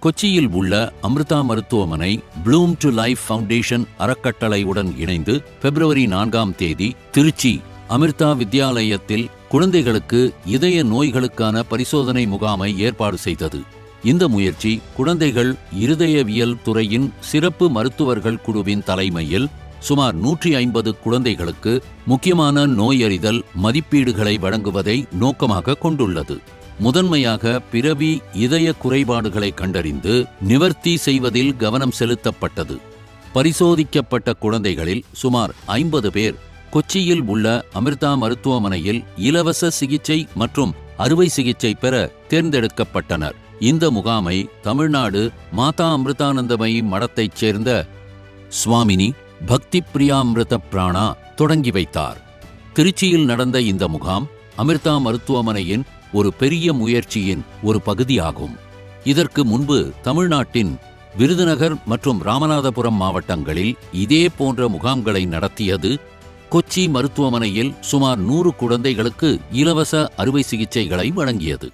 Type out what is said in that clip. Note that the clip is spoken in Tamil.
கொச்சியில் உள்ள அமிர்தா மருத்துவமனை ப்ளூம் டு லைஃப் ஃபவுண்டேஷன் அறக்கட்டளையுடன் இணைந்து பிப்ரவரி நான்காம் தேதி திருச்சி அமிர்தா வித்யாலயத்தில் குழந்தைகளுக்கு இதய நோய்களுக்கான பரிசோதனை முகாமை ஏற்பாடு செய்தது. இந்த முயற்சி குழந்தைகள் இருதயவியல் துறையின் சிறப்பு மருத்துவர்கள் குழுவின் தலைமையில் சுமார் நூற்றி ஐம்பது குழந்தைகளுக்கு முக்கியமான நோயறிதல் மதிப்பீடுகளை வழங்குவதை நோக்கமாக கொண்டுள்ளது. முதன்மையாக பிறவி இதய குறைபாடுகளை கண்டறிந்து நிவர்த்தி செய்வதில் கவனம் செலுத்தப்பட்டது. பரிசோதிக்கப்பட்ட குழந்தைகளில் சுமார் ஐம்பது பேர் கொச்சியில் உள்ள அமிர்தா மருத்துவமனையில் இலவச சிகிச்சை மற்றும் அறுவை சிகிச்சை பெற தேர்ந்தெடுக்கப்பட்டனர். இந்த முகாமை தமிழ்நாடு மாதா அமிர்தானந்தமயி மடத்தைச் சேர்ந்த சுவாமினி பக்தி பிரியாமிருத பிராணா தொடங்கி வைத்தார். திருச்சியில் நடந்த இந்த முகாம் அமிர்தா மருத்துவமனையின் ஒரு பெரிய முயற்சியின் ஒரு பகுதியாகும். இதற்கு முன்பு தமிழ்நாட்டின் விருதுநகர் மற்றும் ராமநாதபுரம் மாவட்டங்களில் இதே போன்ற முகாம்களை நடத்தியது கொச்சி மருத்துவமனையில் சுமார் நூறு குழந்தைகளுக்கு இலவச அறுவை சிகிச்சைகளை வழங்கியது.